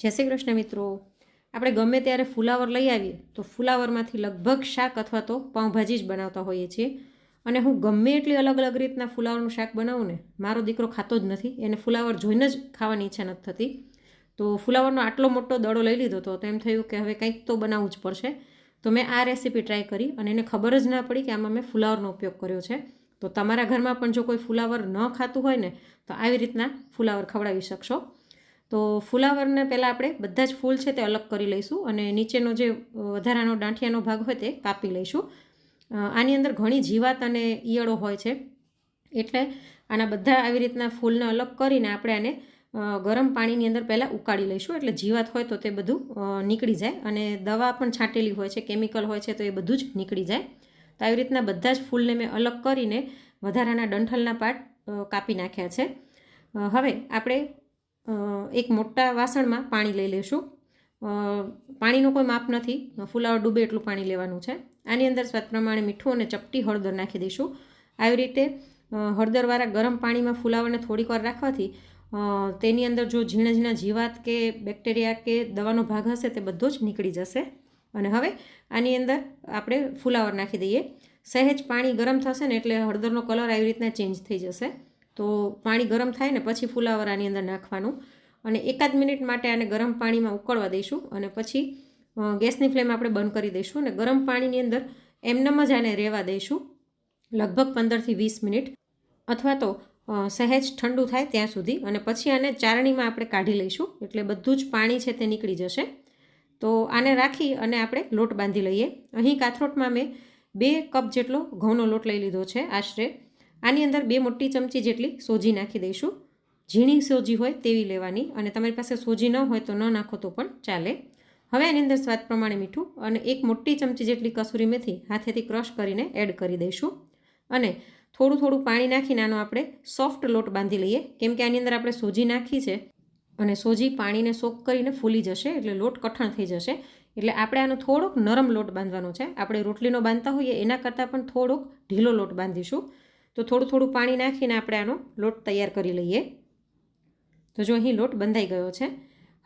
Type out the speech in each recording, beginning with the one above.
જય શ્રી કૃષ્ણ મિત્રો. આપણે ગમે ત્યારે ફુલાવર લઈ આવીએ, તો ફુલાવરમાંથી લગભગ શાક અથવા તો પાઉંભાજી જ બનાવતા હોઈએ છીએ. અને હું ગમે એટલી અલગ અલગ રીતના ફુલાવરનું શાક બનાવું ને, મારો દીકરો ખાતો જ નથી, એને ફુલાવર જોઈને જ ખાવાની ઈચ્છા નથી થતી. તો ફુલાવરનો આટલો મોટો દડો લઈ લીધો હતો તો એમ થયું કે હવે કંઈક તો બનાવવું જ પડશે. તો મેં આ રેસીપી ટ્રાય કરી અને એને ખબર જ ના પડી કે આમાં મેં ફુલાવરનો ઉપયોગ કર્યો છે. તો તમારા ઘરમાં પણ જો કોઈ ફુલાવર ન ખાતું હોય ને, તો આવી રીતના ફુલાવર ખવડાવી શકશો. તો ફુલાવરને પહેલાં આપણે બધા જ ફૂલ છે તે અલગ કરી લઈશું અને નીચેનો જે વધારાનો દાંઠિયાનો ભાગ હોય તે કાપી લઈશું. આની અંદર ઘણી જીવાત અને ઈયળો હોય છે. એટલે આના બધા આવી રીતના ફૂલને અલગ કરીને આપણે આને ગરમ પાણીની અંદર પહેલાં ઉકાળી લઈશું. એટલે જીવાત હોય તો તે બધું નીકળી જાય અને દવા પણ છાંટેલી હોય છે, કેમિકલ હોય છે તો એ બધું જ નીકળી જાય. તો આવી રીતના બધા જ ફૂલને મેં અલગ કરીને વધારાના ડંઠલના પાટ કાપી નાખ્યા છે. હવે આપણે એક મોટા વાસણમાં પાણી લઈ લઈશું પાણીનું કોઈ માપ નથી. ફુલાવર ડૂબે એટલું પાણી લેવાનું છે. આની અંદર સ્વાદ પ્રમાણે મીઠું અને ચપટી હળદર નાખી દઈશું. આવી રીતે હળદરવાળા ગરમ પાણીમાં ફુલાવરને થોડીક વાર રાખવાથી તેની અંદર જો ઝીણા ઝીણા જીવાત કે બેક્ટેરિયા કે દવાનો ભાગ હશે તે બધો જ નીકળી જશે. અને હવે આની અંદર આપણે ફુલાવર નાખી દઈએ. સહેજ પાણી ગરમ થશે ને એટલે હળદરનો કલર આવી રીતના ચેન્જ થઈ જશે. તો પાણી ગરમ થાય ને પછી ફુલાવર અંદર નાખવાનું અને એકાદ મિનિટ માટે આને ગરમ પાણીમાં ઉકળવા દઈશું અને પછી ગેસની ફ્લેમ આપણે બંધ કરી દઈશું અને ગરમ પાણીની અંદર એમનેમ જ આને રહેવા દઈશું લગભગ પંદરથી વીસ મિનિટ અથવા તો સહેજ ઠંડુ થાય ત્યાં સુધી અને પછી આને ચારણીમાં આપણે કાઢી લઈશું એટલે બધું જ પાણી છે તે નીકળી જશે. તો આને રાખી અને આપણે લોટ બાંધી લઈએ. અહીં કાથરોટમાં મેં બે કપ જેટલો ઘઉંનો લોટ લઈ લીધો છે આશરે. આની અંદર બે મોટી ચમચી જેટલી સોજી નાખી દઈશું. ઝીણી સોજી હોય તેવી લેવાની અને તમારી પાસે સોજી ન હોય તો ન નાખો તો પણ ચાલે. હવે આની અંદર સ્વાદ પ્રમાણે મીઠું અને એક મોટી ચમચી જેટલી કસૂરી મેથી હાથેથી ક્રશ કરીને એડ કરી દઈશું. અને થોડું થોડું પાણી નાખીને આનો આપણે સોફ્ટ લોટ બાંધી લઈએ. કેમ કે આની અંદર આપણે સોજી નાખી છે અને સોજી પાણીને સોક કરીને ફૂલી જશે એટલે લોટ કઠણ થઈ જશે. એટલે આપણે આનો થોડોક નરમ લોટ બાંધવાનો છે. આપણે રોટલીનો બાંધતા હોઈએ એના કરતાં પણ થોડોક ઢીલો લોટ બાંધીશું. તો થોડું થોડું પાણી નાખીને આપણે આનો લોટ તૈયાર કરી લઈએ. તો જો અહીં લોટ બંધાઈ ગયો છે.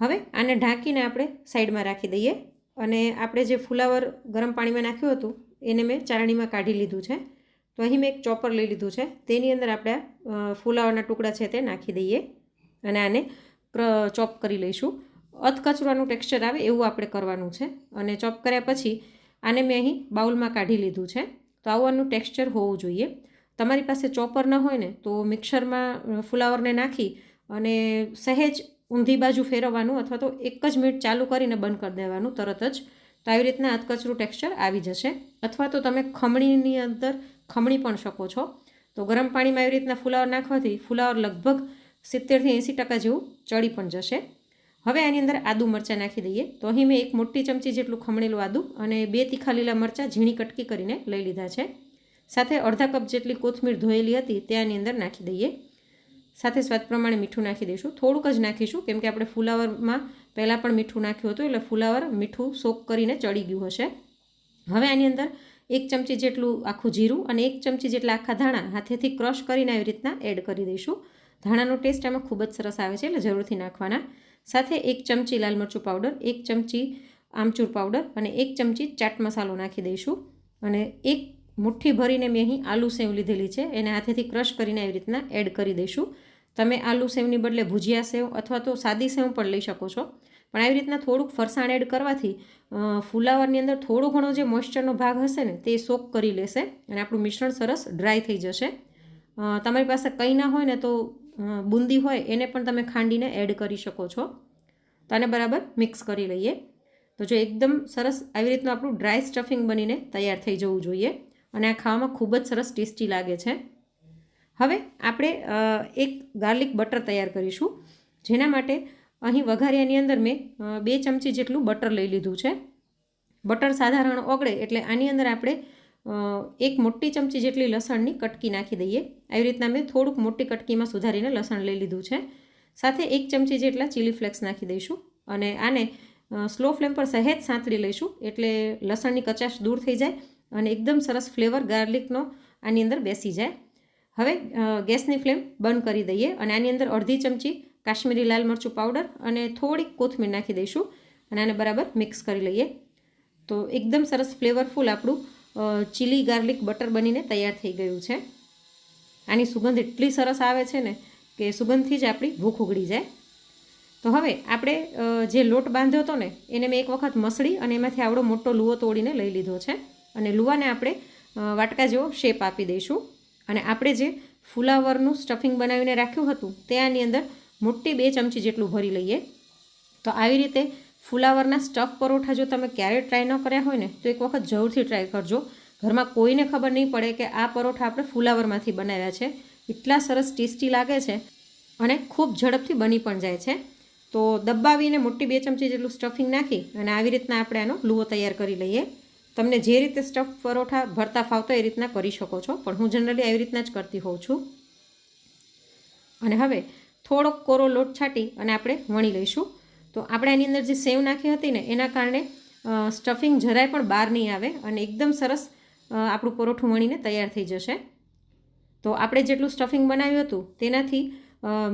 હવે આને ઢાંકીને આપણે સાઈડમાં રાખી દઈએ અને આપણે જે ફુલાવર ગરમ પાણીમાં નાખ્યું હતું એને મેં ચારણીમાં કાઢી લીધું છે. તો અહીં મેં એક ચોપર લઈ લીધું છે. તેની અંદર આપણે ફુલાવાના ટુકડા છે તે નાખી દઈએ અને આને ચોપ કરી લઈશું. અધકચરાનું ટેક્સચર આવે એવું આપણે કરવાનું છે અને ચોપ કર્યા પછી આને મેં અહીં બાઉલમાં કાઢી લીધું છે. તો આવું આનું ટેક્સચર હોવું જોઈએ. તમારી પાસે ચોપર ન હોય ને, તો મિક્સરમાં ફુલાવરને નાખી અને સહેજ ઊંધી બાજુ ફેરવવાનું અથવા તો એક જ મિનિટ ચાલુ કરીને બંધ કરી દેવાનું તરત જ. તો આવી રીતના અધકચરું ટેક્સચર આવી જશે. અથવા તો તમે ખમણીની અંદર ખમણી પણ શકો છો. તો ગરમ પાણીમાં આવી રીતના ફુલાવર નાખવાથી ફુલાવર લગભગ સિત્તેરથી એંસી ટકા જેવું ચડી પણ જશે. હવે આની અંદર આદુ મરચાં નાખી દઈએ. તો અહીં મેં એક મોટી ચમચી જેટલું ખમણેલું આદું અને બે તીખા લીલા મરચાં ઝીણી કટકી કરીને લઈ લીધા છે. સાથે અડધા કપ જેટલી કોથમીર ધોયેલી હતી તે આની અંદર નાખી દઈએ. સાથે સ્વાદ પ્રમાણે મીઠું નાખી દઈશું. થોડુંક જ નાખીશું, કેમ કે આપણે ફુલાવરમાં પહેલાં પણ મીઠું નાખ્યું હતું, એટલે ફુલાવર મીઠું સોક કરીને ચડી ગયું હશે. હવે આની અંદર એક ચમચી જેટલું આખું જીરું અને એક ચમચી જેટલા આખા ધાણા હાથેથી ક્રશ કરીને આવી રીતના એડ કરી દઈશું. ધાણાનો ટેસ્ટ આમાં ખૂબ જ સરસ આવે છે, એટલે જરૂરથી નાખવાના. સાથે એક ચમચી લાલ મરચું પાવડર, એક ચમચી આમચૂર પાવડર અને એક ચમચી ચાટ મસાલો નાખી દઈશું. અને એક મુઠ્ઠી ભરીને મેં અહીં આલુ સેવ લીધેલી છે. એને હાથેથી ક્રશ કરીને આવી રીતના એડ કરી દઈશું. તમે આલુ સેવની બદલે ભુજિયા સેવ અથવા તો સાદી સેવ પણ લઈ શકો છો. પણ આવી રીતના થોડુંક ફરસાણ એડ કરવાથી ફુલાવરની અંદર થોડો ઘણો જે મોઇશ્ચરનો ભાગ હશે ને, તે સોક કરી લેશે અને આપણું મિશ્રણ સરસ ડ્રાય થઈ જશે. તમારી પાસે કંઈ ના હોય ને તો બુંદી હોય એને પણ તમે ખાંડીને એડ કરી શકો છો. તો આને બરાબર મિક્સ કરી લઈએ. તો જો એકદમ સરસ આવી રીતનું આપણું ડ્રાય સ્ટફિંગ બનીને તૈયાર થઈ જવું જોઈએ. અને આ ખાવામાં ખૂબ જ સરસ ટેસ્ટી લાગે છે. હવે આપણે એક ગાર્લિક બટર તૈયાર કરીશું. જેના માટે અહીં વઘારિયાની અંદર મેં બે ચમચી જેટલું બટર લઈ લીધું છે. બટર સાધારણ ઓગળે એટલે આની અંદર આપણે એક મોટી ચમચી જેટલી લસણની કટકી નાખી દઈએ. આવી રીતના મેં થોડુંક મોટી કટકીમાં સુધારીને લસણ લઈ લીધું છે. સાથે એક ચમચી જેટલા ચીલી ફ્લેક્સ નાખી દઈશું અને આને સ્લો ફ્લેમ પર સહેજ સાંતળી લઈશું એટલે લસણની કચાશ દૂર થઈ જાય. અને એકદમ સરસ ફ્લેવર ગાર્લિકનો આની અંદર બેસી જાય. હવે ગેસની ફ્લેમ બંધ કરી દઈએ અને આની અંદર અડધી ચમચી કાશ્મીરી લાલ મરચું પાવડર અને થોડીક કોથમીર નાખી દઈશું અને આને બરાબર મિક્સ કરી લઈએ. તો એકદમ સરસ ફ્લેવરફુલ આપણું ચીલી ગાર્લિક બટર બનીને તૈયાર થઈ ગયું છે. આની સુગંધ એટલી સરસ આવે છે ને કે સુગંધથી જ આપણી ભૂખ ઉગડી જાય. તો હવે આપણે જે લોટ બાંધ્યો હતો ને, એને મેં એક વખત મસળી અને એમાંથી આવડો મોટો લુવો તોડીને લઈ લીધો છે. અને લુવાને આપણે વાટકા જેવો શેપ આપી દઈશું. અને આપણે જે ફુલાવરનું સ્ટફિંગ બનાવીને રાખ્યું હતું તે આની અંદર મોટી બે ચમચી જેટલું ભરી લઈએ. તો આવી રીતે ફુલાવરના સ્ટફ પરોઠા જો તમે ક્યારેય ટ્રાય ન કર્યા હોય ને, તો એક વખત જરૂરથી ટ્રાય કરજો. ઘરમાં કોઈને ખબર નહીં પડે કે આ પરોઠા આપણે ફુલાવરમાંથી બનાવ્યા છે. એટલા સરસ ટેસ્ટી લાગે છે અને ખૂબ ઝડપથી બની પણ જાય છે. તો દબાવીને મોટી બે ચમચી જેટલું સ્ટફિંગ નાખી અને આવી રીતના આપણે આનો લુવો તૈયાર કરી લઈએ. તમને જે રીતે સ્ટફ પરોઠા ભરતા ફાવતો એ રીતના કરી શકો છો. પણ હું જનરલી આવી રીતના જ કરતી હોઉં છું. અને હવે થોડોક કોરો લોટ છાંટી અને આપણે વણી લઈશું. તો આપણે આની અંદર જે સેવ નાખી હતી ને, એના કારણે સ્ટફિંગ જરાય પણ બહાર નહીં આવે અને એકદમ સરસ આપણું પરોઠું વણીને તૈયાર થઈ જશે. તો આપણે જેટલું સ્ટફિંગ બનાવ્યું હતું, તેનાથી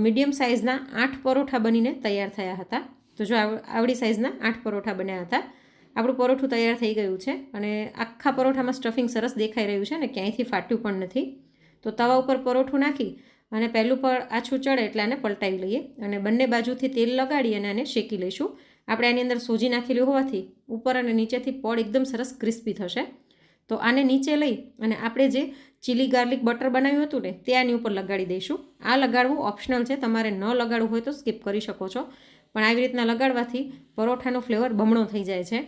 મીડિયમ સાઇઝના આઠ પરોઠા બનીને તૈયાર થયા હતા. તો જો આવડી સાઇઝના આઠ પરોઠા બન્યા હતા. આપણું પરોઠું તૈયાર થઈ ગયું છે અને આખા પરોઠામાં સ્ટફિંગ સરસ દેખાઈ રહ્યું છે અને ક્યાંયથી ફાટ્યું પણ નથી. તો તવા ઉપર પરોઠું નાખી અને પહેલું પણ આછું ચડે એટલે આને પલટાવી લઈએ અને બંને બાજુથી તેલ લગાડી અને આને શેકી લઈશું. આપણે આની અંદર સોજી નાખેલી હોવાથી ઉપર અને નીચેથી પડ એકદમ સરસ ક્રિસ્પી થશે. તો આને નીચે લઈ અને આપણે જે ચીલી ગાર્લિક બટર બનાવ્યું હતું ને તે આની ઉપર લગાડી દઈશું. આ લગાડવું ઓપ્શનલ છે, તમારે ન લગાડવું હોય તો સ્કીપ કરી શકો છો. પણ આવી રીતના લગાડવાથી પરોઠાનો ફ્લેવર બમણો થઈ જાય છે.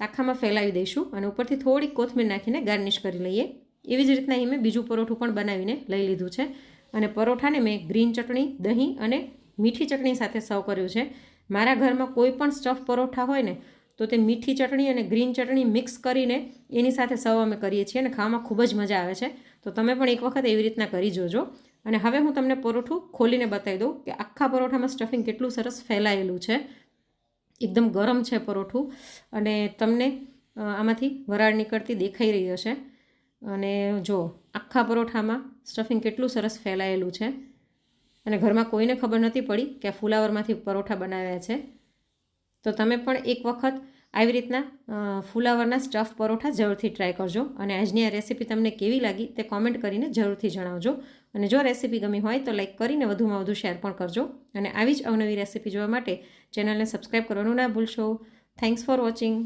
આખામાં ફેલાવી દઈશું અને ઉપરથી થોડીક કોથમીર નાખીને ગાર્નિશ કરી લઈએ. એવી જ રીતના અહીં મેં બીજું પરોઠું પણ બનાવીને લઈ લીધું છે. અને પરોઠાને મેં ગ્રીન ચટણી, દહીં અને મીઠી ચટણી સાથે સર્વ કર્યું છે. મારા ઘરમાં કોઈ પણ સ્ટફ પરોઠા હોય ને, તો તે મીઠી ચટણી અને ગ્રીન ચટણી મિક્સ કરીને એની સાથે સર્વ અમે કરીએ છીએ અને ખાવામાં ખૂબ જ મજા આવે છે. તો તમે પણ એક વખત એવી રીતના કરી જોજો. અને હવે હું તમને પરોઠું ખોલીને બતાવી દઉં કે આખા પરોઠામાં સ્ટફિંગ કેટલું સરસ ફેલાયેલું છે. એકદમ ગરમ છે પરોઠું અને તમને આમાંથી વરાળ નીકળતી દેખાઈ રહી હશે. અને જો, આખા પરોઠામાં સ્ટફિંગ કેટલું સરસ ફેલાયેલું છે. અને ઘરમાં કોઈને ખબર નથી પડી કે આ ફુલાવરમાંથી પરોઠા બનાવ્યા છે. તો તમે પણ એક વખત આવી રીતના ફુલાવરના સ્ટફ પરોઠા જરૂરથી ટ્રાય કરજો. અને આજની આ રેસીપી તમને કેવી લાગી તે કોમેન્ટ કરીને જરૂરથી જણાવજો. અને જો રેસીપી ગમી હોય તો લાઈક કરીને વધુમાં વધુ શેર પણ કરજો. અને આવી જ અવનવી રેસીપી જોવા માટે ચેનલને સબસ્ક્રાઈબ કરવાનું ના ભૂલશો. Thanks for watching